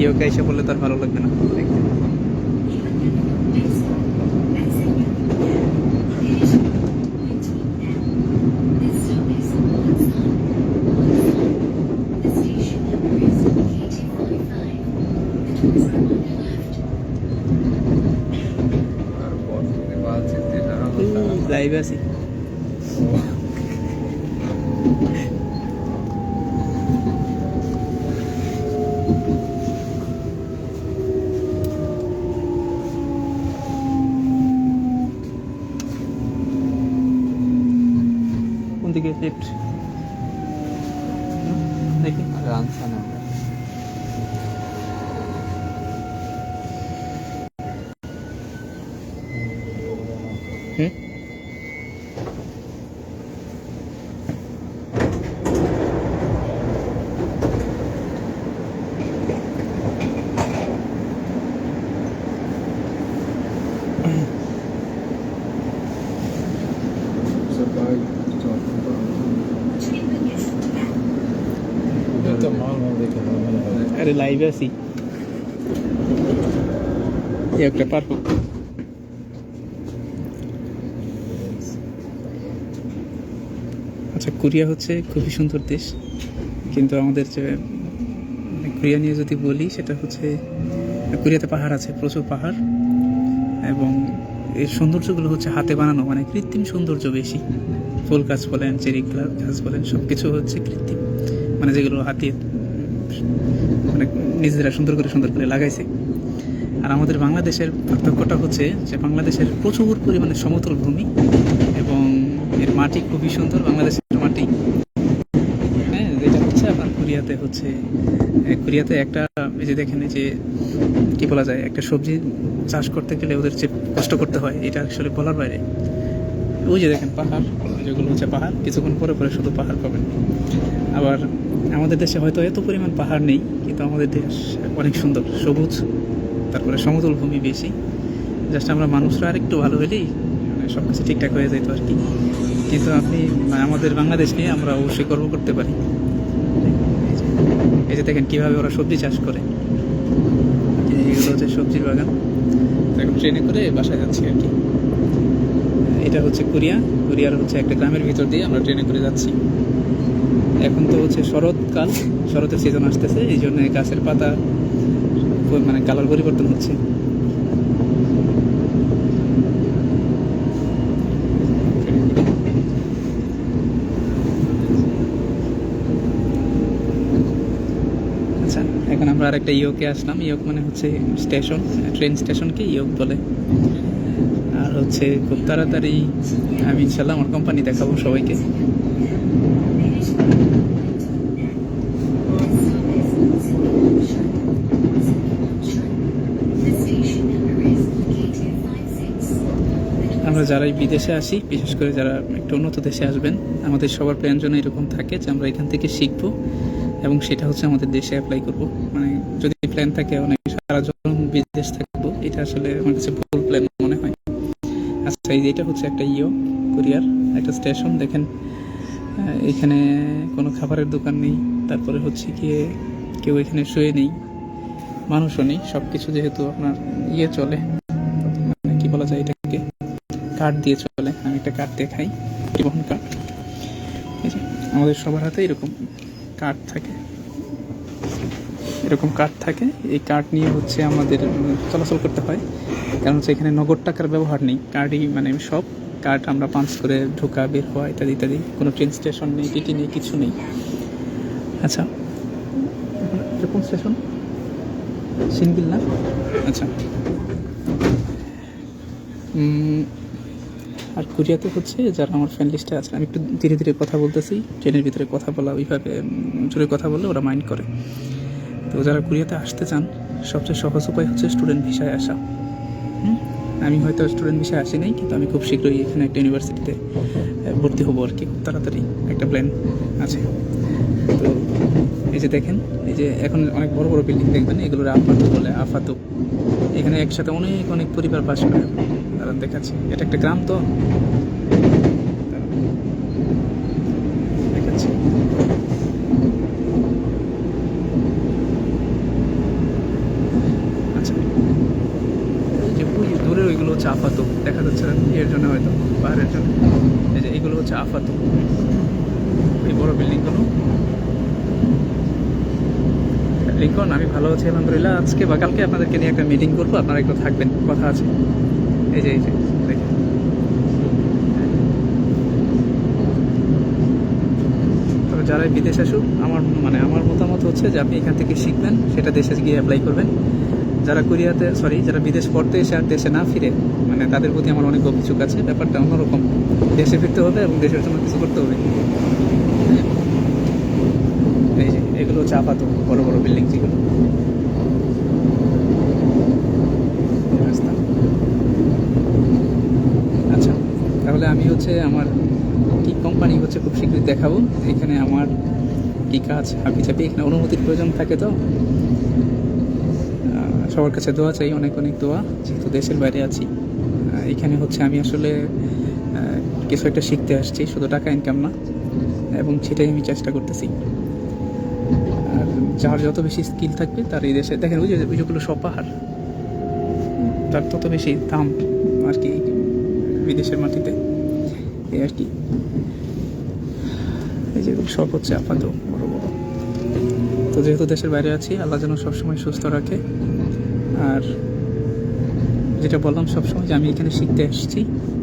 ইয়োকে এসে বললে তার ভালো লাগবে না দেখতে। লাইভে আছি কোন দিকে লেফট দেখি। রানসান। হুম সবাই চলতে পারব। তো মাল মাল দেখে ভালো আরে লাইভে আছি একটা পারব আচ্ছা কোরিয়া হচ্ছে খুবই সুন্দর দেশ। কিন্তু আমাদের যে মানে কোরিয়া নিয়ে যদি বলি, সেটা হচ্ছে, কোরিয়াতে পাহাড় আছে, প্রচুর পাহাড়। এবং এর সৌন্দর্যগুলো হচ্ছে হাতে বানানো মানে কৃত্রিম সৌন্দর্য বেশি। ফুল গাছ বলেন, চেরি গাছ বলেন সব কিছু হচ্ছে কৃত্রিম। মানে যেগুলো হাতে মানে নিজেরা সুন্দর করে সুন্দর করে লাগাইছে। আর আমাদের বাংলাদেশের পার্থক্যটা হচ্ছে যে বাংলাদেশের প্রচুর পরিমাণে সমতল ভূমি এবং এর মাটি খুবই সুন্দর, বাংলাদেশের মাটি। হ্যাঁ যেটা হচ্ছে আপনার কোরিয়াতে হচ্ছে কোরিয়াতে একটা, এই যে দেখেন যে কি বলা যায়, একটা সবজি চাষ করতে গেলে ওদের যে কষ্ট করতে হয়, এটা আসলে বলার বাইরে। ওই যে দেখেন পাহাড় যেগুলো হচ্ছে পাহাড়, কিছুক্ষণ পরে পরে শুধু পাহাড় পাবেন। আবার আমাদের দেশে হয়তো এত পরিমাণ পাহাড় নেই, কিন্তু আমাদের দেশ অনেক সুন্দর, সবুজ, তারপরে সমতল ভূমি বেশি। জাস্ট আমরা মানুষরা আরেকটু ভালো হলেই মানে সব কিছু ঠিকঠাক হয়ে যেত আর কি। কিন্তু আপনি মানে আমাদের বাংলাদেশ নিয়ে আমরা অবশ্যই গর্ব করতে পারি। এই যে- দেখেন কীভাবে ওরা সবজি চাষ করে। এগুলো হচ্ছে সবজির বাগান। এখন ট্রেনে করে বাসায় যাচ্ছি আর কি। এটা হচ্ছে কোরিয়া। কোরিয়ার হচ্ছে একটা গ্রামের ভিতর দিয়ে আমরা ট্রেনে করে যাচ্ছি। এখন তো হচ্ছে শরৎকাল, শরতের সিজন আসতেছে এই জন্য গাছের পাতা মানে কালার পরিবর্তন হচ্ছে। আচ্ছা এখন আমরা আর একটা ইয়োকে আসলাম। ইয়োক মানে হচ্ছে স্টেশন, ট্রেন স্টেশনকে ইয়োক বলে। হচ্ছে খুব তাড়াতাড়ি আমি ইনশাল্লাহ আমার কোম্পানি দেখাবো সবাইকে। আমরা যারাই বিদেশে আসি, বিশেষ করে যারা একটু উন্নত দেশে আসবেন, আমাদের সবার প্ল্যান যেন এরকম থাকে যে আমরা এখান থেকে শিখব এবং সেটা হচ্ছে আমাদের দেশে অ্যাপ্লাই করব। মানে যদি প্ল্যান থাকে অনেক সারা জীবন বিদেশ থাকব, এটা আসলে আমার কাছে এই যে এটা হচ্ছে একটা ইও কুরিয়ার, একটা স্টেশন। দেখেন এখানে কোনো খাবারের দোকান নেই। তারপরে হচ্ছে গিয়ে কেউ এখানে শুয়ে নেই, মানুষও নেই। সব কিছু যেহেতু আপনার ইয়ে চলে মানে কি বলা যায় এটাকে? কার্ড দিয়ে চলে। আমি একটা কার্ড দেখাই পরিবহন কার্ড এই যে, আমাদের সবার হাতে এরকম কার্ড থাকে। এরকম কার্ড থাকে। এই কার্ড নিয়ে হচ্ছে আমাদের চলাচল করতে হয়। কারণ হচ্ছে এখানে নগদ টাকার ব্যবহার নেই। কার্ডই মানে সব কার্ড আমরা পাঞ্চ করে ঢোকা, বের হওয়া ইত্যাদি ইত্যাদি। কোনো ট্রেন স্টেশন নেই টিটি নেই, কিছু নেই। আচ্ছা। কোন স্টেশন সিনবিল না? আচ্ছা। আর কোরিয়াতে হচ্ছে যারা আমার ফ্রেন্ড লিস্টে আছে আমি একটু ধীরে ধীরে কথা বলতেছি। ট্রেনের ভিতরে কথা বলা, ওইভাবে জোরে কথা বললে ওরা মাইন্ড করে। তো যারা কোরিয়াতে আসতে চান, সবচেয়ে সহজ উপায় হচ্ছে স্টুডেন্ট ভিসায় আসা? আমি হয়তো স্টুডেন্ট ভিসায় আসি নাই কিন্তু আমি খুব শীঘ্রই এখানে একটা ইউনিভার্সিটিতে ভর্তি হব আর কি। তাড়াতাড়ি একটা প্ল্যান আছে। তো এই যে দেখেন, এই যে এখন অনেক বড় বড় বিল্ডিং দেখবেন, এগুলোর আফাতু বলে আফাতু এখানে একসাথে অনেক অনেক পরিবার বাস করে তারা দেখাচ্ছে। এটা একটা গ্রাম তো। দেখাচ্ছি। আফাত, দেখা যাচ্ছে না এর জন্য হয়তো পাহাড়ের জন্য। এই যে এইগুলো হচ্ছে আফাত। এই বড় বিল্ডিংগুলো। লিখন, আমি ভালো আছি, আলহামদুলিল্লাহ। আজকে বা কালকে আপনাদেরকে নিয়ে একটা মিটিং করব, আপনারা একটু থাকবেন, কথা আছে। এই যে এই যে যারাই বিদেশ আসুক, আমার মানে আমার মতামত হচ্ছে যে আপনি এখান থেকে শিখবেন, সেটা দেশে গিয়ে অ্যাপ্লাই করবেন। যারা কোরিয়াতে সরি যারা বিদেশ পড়তে এসে আর দেশে না ফিরে মানে তাদের প্রতি আমার অনেক অভিযোগ আছে, ব্যাপারটা অন্যরকম। দেশে ফিরতে হবে এবং দেশের জন্য কিছু করতে হবে। এই যে, এগুলো হচ্ছে আপাতত বড় বড় বিল্ডিং যেগুলো। আচ্ছা তাহলে আমি হচ্ছে আমার কি কোম্পানি হচ্ছে খুব শীঘ্রই দেখাবো। এখানে আমার কি কাজ হাবি চাপি, এখানে অনুমতির প্রয়োজন থাকে তো? সবার কাছে দোয়া চাই, অনেক অনেক দোয়া। যেহেতু দেশের বাইরে আছি এখানে হচ্ছে আমি আসলে কিছু একটা শিখতে আসছি, শুধু টাকা ইনকাম না, এবং সেটাই আমি চেষ্টা করতেছি। আর যার যত বেশি স্কিল থাকবে, তার এই দেশে দেখেন ওই যে ওইগুলো সব পাহাড়। তার তত বেশি দাম আর কি বিদেশের মাটিতে। এই আর কি। এই যেগুলো সব হচ্ছে আপাতত বড় বড়। তো যেহেতু দেশের বাইরে আছি, আল্লাহ যেন সবসময় সুস্থ রাখে। আর যেটা বললাম সবসময় যে আমি এখানে শিখতে আসছি।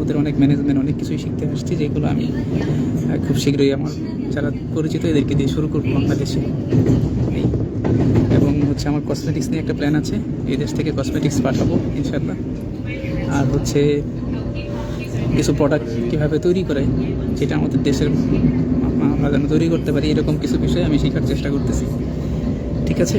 ওদের অনেক ম্যানেজমেন্ট অনেক কিছুই শিখতে আসছি, যেগুলো আমি খুব শীঘ্রই আমার যারা পরিচিত এদেরকে দিয়ে শুরু করব বাংলাদেশে। এবং হচ্ছে আমার কসমেটিক্স নিয়ে একটা প্ল্যান আছে, এই দেশ থেকে কসমেটিক্স পাঠাবো ইনশাল্লাহ আর হচ্ছে কিছু প্রোডাক্ট কীভাবে তৈরি করে, যেটা আমাদের দেশের আমরা যেন তৈরি করতে পারি, এরকম কিছু বিষয় আমি শেখার চেষ্টা করতেছি। ঠিক আছে?